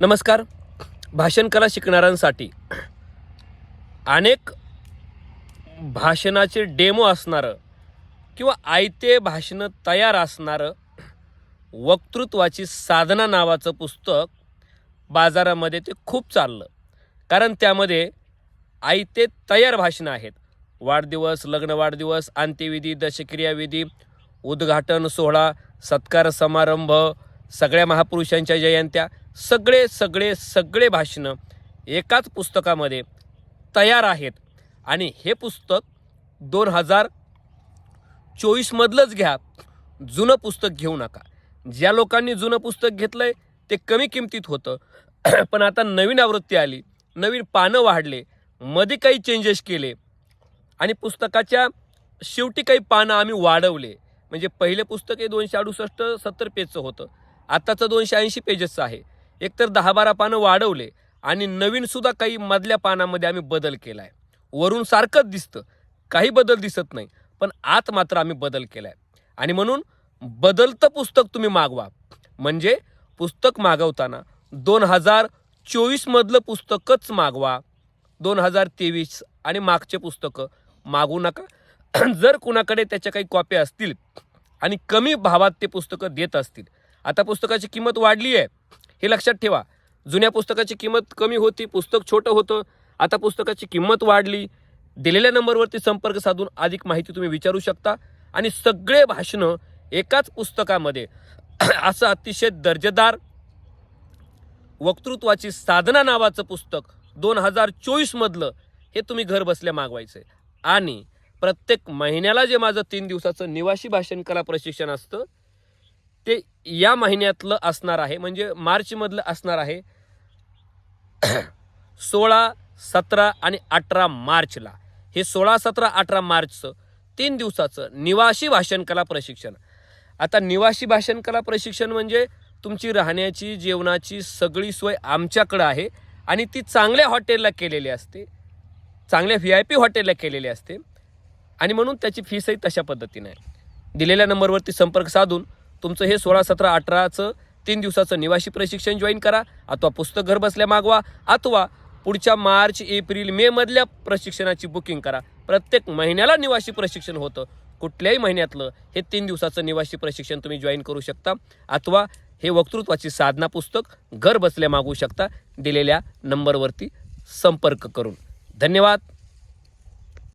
नमस्कार. भाषणकला शिकणाऱ्यांसाठी अनेक भाषणाचे डेमो असणारं किंवा आयते भाषणं तयार असणारं वक्तृत्वाची साधना नावाचं पुस्तक बाजारामध्ये ते खूप चाललं. कारण त्यामध्ये आयते तयार भाषणं आहेत. वाढदिवस लग्न वाढदिवस अंत्यविधी दशक्रियाविधी उद्घाटन सोहळा सत्कार समारंभ सगळ्या महापुरुषांच्या जयंत्या सगळे सगळे सगळे भाषणं एकाच पुस्तकामध्ये तयार आहेत. आणि हे पुस्तक दोन हजार चोवीसमधलंच घ्या. जुनं पुस्तक घेऊ नका. ज्या लोकांनी जुनं पुस्तक घेतलं आहे ते कमी किमतीत होतं. पण आता नवीन आवृत्ती आली. नवीन पानं वाढले. मध्ये काही चेंजेस केले. आणि पुस्तकाच्या शेवटी काही पानं आम्ही वाढवले. म्हणजे पहिले पुस्तक हे दोनशे अडुसष्ट सत्तर पेजचं होतं. आत्ताचं दोनशे ऐंशी पेजेसचं आहे. एकतर दहा बारा पानं वाढवले आणि नवीनसुद्धा काही मधल्या पानामध्ये आम्ही बदल केला आहे वरून सारखंच दिसतं. काही बदल दिसत नाही पण आत मात्र आम्ही बदल केला आहे आणि म्हणून बदलतं पुस्तक तुम्ही मागवा. म्हणजे पुस्तक मागवताना दोन हजार चोवीसमधलं पुस्तकच मागवा. दोन हजार तेवीस आणि मागचे पुस्तकं मागू नका. जर कुणाकडे त्याच्या काही कॉप्या असतील आणि कमी भावात ते पुस्तकं देत असतील. आता पुस्तकाची किंमत वाढली आहे. हे लक्षात ठेवा. जुन्या पुस्तकाची किंमत कमी होती पुस्तक छोटं होतं. आता पुस्तकाची किंमत वाढली. दिलेल्या नंबरवरती संपर्क साधून अधिक माहिती तुम्ही विचारू शकता. आणि सगळे भाषणं एकाच पुस्तकामध्ये. असं अतिशय दर्जेदार वक्तृत्वाची साधना नावाचं पुस्तक दोन हजार चोवीसमधलं हे तुम्ही घर बसल्या मागवायचं आहे आणि प्रत्येक महिन्याला जे माझं तीन दिवसाचं निवासी भाषण कला प्रशिक्षण असतं ते या महिन्यातलं असणार आहे म्हणजे मार्चमधलं असणार आहे. सोळा सतरा आणि अठरा मार्चला. हे सोळा सतरा अठरा मार्चचं तीन दिवसाचं निवासी भाषण कला प्रशिक्षण. आता निवासी भाषण कला प्रशिक्षण म्हणजे तुमची राहण्याची जेवणाची सगळी सोय आमच्याकडं आहे आणि ती चांगल्या हॉटेलला केलेली असते. चांगल्या व्ही आय पी हॉटेलला केलेली असते. आणि म्हणून त्याची फीसही तशा पद्धतीने आहे. दिलेल्या नंबरवरती संपर्क साधून तुमचं हे सोळा सतरा अठराचं तीन दिवसाचं निवासी प्रशिक्षण जॉईन करा. अथवा पुस्तक घर बसल्या मागवा. अथवा पुढच्या मार्च एप्रिल मे मधल्या प्रशिक्षणाची बुकिंग करा. प्रत्येक महिन्याला निवासी प्रशिक्षण होतं. कुठल्याही महिन्यातलं हे तीन दिवसाचं निवासी प्रशिक्षण तुम्ही जॉईन करू शकता. अथवा हे वक्तृत्वाची साधना पुस्तक घर बसल्या मागवू शकता. दिलेल्या नंबरवरती संपर्क करून. धन्यवाद.